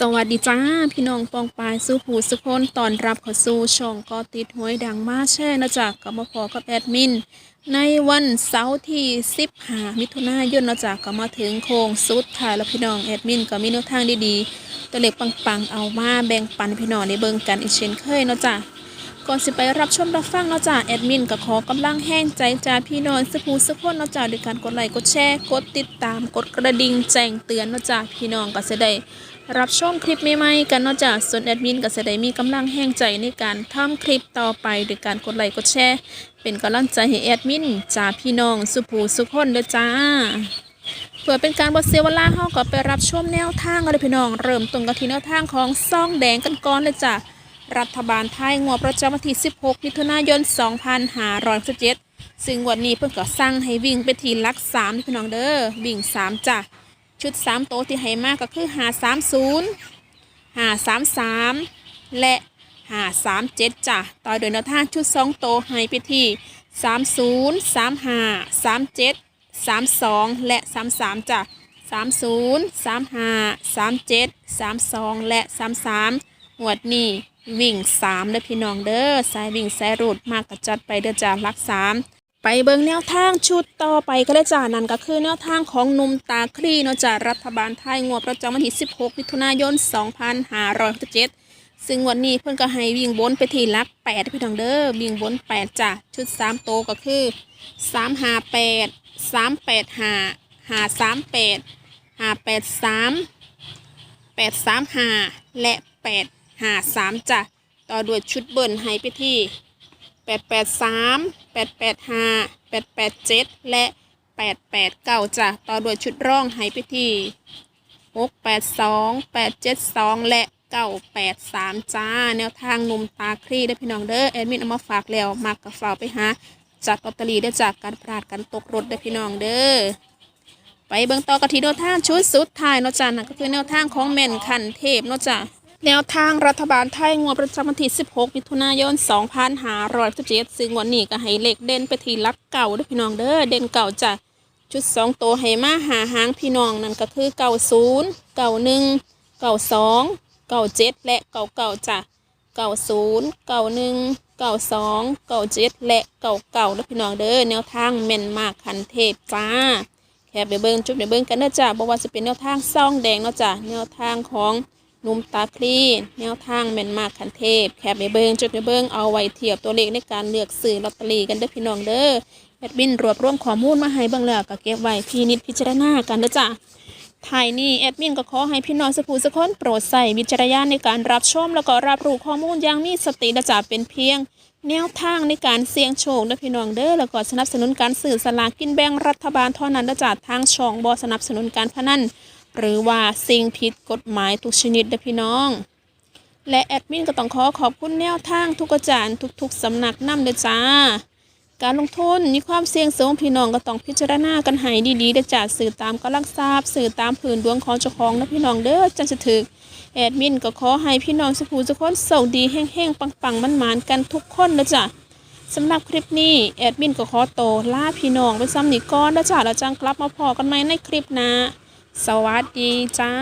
สวัสดีจ้า พี่น้องปองปายสู้ผู้สุคนตอนรับเข้าสู่ช่องก็ติดหวยดังมาแช่นะจ๊ะกับมาพอกับแอดมิน ในวันเสาร์ที่15มิถุนายนนะจ๊ะก็มาถึงโค้งสุดท้ายแล้วพี่น้องแอดมินก็มีแนวทางดีๆตัวเล็กปังๆเอามาแบ่งปันพี่น้องในเบิ่งกันอีกเช่นเคยนะจ๊ะ ก่อนสิไปรับชมรับฟังเนาะจ้าแอดมินก็ขอกำลังแห้งใจจากพี่น้องสักผู้สักคนเนาะจ้าด้วยการกดไลค์กดแชร์กดติดตามกดกระดิ่งแจ้งเตือนเนาะจ้าพี่น้องก็จะได้รับชมคลิปใหม่ๆกันเนาะจ้าส่วนแอดมินก็จะได้มีกำลังแห้งใจในการทำคลิปต่อไปด้วยการกดไลค์กดแชร์เป็นกำลังใจให้แอดมินจ้าพี่น้องสุผู้สุกคนเด้อจ้าเพื่อเป็นการบดเสียเวลาเฮาก็ไปรับชมแนวทางเลยพี่น้อง เริ่มต้นกันที่แนวทางของซ่องแดงกันก่อนเลยจ้ะ รัฐบาลไทยงวดประจำวันที่ 16 มิถุนายน 2567ซึ่งวันนี้เพิ่นก็สั่งให้วิ่งไปทีลัก3นี่พี่น้องเด้อ วิ่ง 3จ้ะ ชุด 3 โตที่ให้มากก็คือ 530 533 และ 537จ้ะ ต่อโดยแนวทางชุด 2 โตให้ไปที่ 30 35 37 32 และ 33จ้ะ30 35 37 32 และ 33หวดนี้ วิ่ง3เด้อพี่น้องเด้อสายวิ่งสายรูดมากกระจัดไปเด้อจ้าลัก3ไปเบิ่งแนวทางชุดต่อไปก็ได้จ้านั่นก็คือแนวทางของหนุ่มตาคลีเนาะจ้ารัฐบาลไทยงวดประจำวันที่ 16 มิถุนายน 2567ซึ่งวันนี้เพิ่นก็ให้วิ่งบนไปที่ลัก8พี่น้องเด้อวิ่งบน 8จ้ะชุด 3 โตก็คือ 358 385 538 583 835 และ 853จ้ะต่อด้วยชุดเบิ้ลให้ไปที่883 885 887และ889จ้ะต่อด้วยชุดร่องให้ไปที่682 872และ983จ้า แนวทางหนุ่มตาคลี่ได้พี่น้องเด้อแอดมินเอามาฝากแล้วมากกับฝาไปหาจัดลอตเตอรี่ได้จากการพลาดกันตกรถได้พี่น้องเด้อไปเบิ่งต่อกันที่แนวทางชุดสุดท้ายเนาะจ้ะนั่นก็คือแนวทางของแม่นขันเทพเนาะจ้ะ แนวทางรัฐบาลไทยงวดประจำวันที่ 16 มิถุนายน 2567ซึ่งวันนี้ก็ให้เลขเด่นไปที่ลักเก่าด้อพี่น้องเด้อ เด่นเก่าจ้ะชุด 2 ตัวให้มาหาหางพี่น้องนั่นก็คือ90 91 92 97และ99จ้ะ90 91 92 97และ99เก่าด้อพี่น้องเด้อ แนวทางแม่นมากขันเทพจ้า แค่ไปเบิ้งจุดไปเบิ้งกันเด้อจ้ะบอกว่าจะเป็นแนวทางซ่องแดงเนาะจ้ะแนวทางของ นุ่มตาคลีแนวทางแม่นมากคันเทพ แค่ไปเบิ้งจุดไปเบิ้งเอาไว้เทียบตัวเลขในการเลือกซื้อลอตเตอรี่กันเด้อพี่น้องเด้อแอดมินรวบรวมข้อมูลมาให้เบิ่งแล้วก็เก็บไว้พี่นิดพิจารณากันเด้อจ้ะท้ายนี้แอดมินก็ขอให้พี่น้องสกูสกคนโปรดใส่วิจารณญาณในการรับชมแล้วก็รับรู้ข้อมูลอย่างมีสติเด้อจ้ะเป็นเพียง แนวทางในการเสี่ยงโชคเด้อพี่น้องเด้อแล้วก็สนับสนุนการสื่อสลากกินแบ่งรัฐบาลเท่านั้นเด้อจ้ะทางช่องบอสนับสนุนการพนัน หรือว่าสิ่งผิดกฎหมายทุกชนิดเด้อพี่น้อง และแอดมินก็ต้องขอขอบคุณแนวทางทุกอาจารย์ทุกๆสำนักนำเด้อจ้า การลงทุนมีความเสี่ยงสูงพี่น้องก็ต้องพิจารณากันให้ดีๆเด้อจ้าสื่อตามกำลังทราบสื่อตามผืนดวงของเจ้าของนะพี่น้องเด้อจังจะถึกแอดมินก็ขอให้พี่น้องสุภูทุกคนโชคดีแห้งๆปังๆมัน ๆ กันทุกคนนะจ๊ะสำหรับคลิปนี้แอดมินก็ขอโตวลาพี่น้องไปซ้ำหนีก่อนนะจ๊ะแล้วจังกลับมาพอกันใหมในคลิปน้า สวัสดีจ้า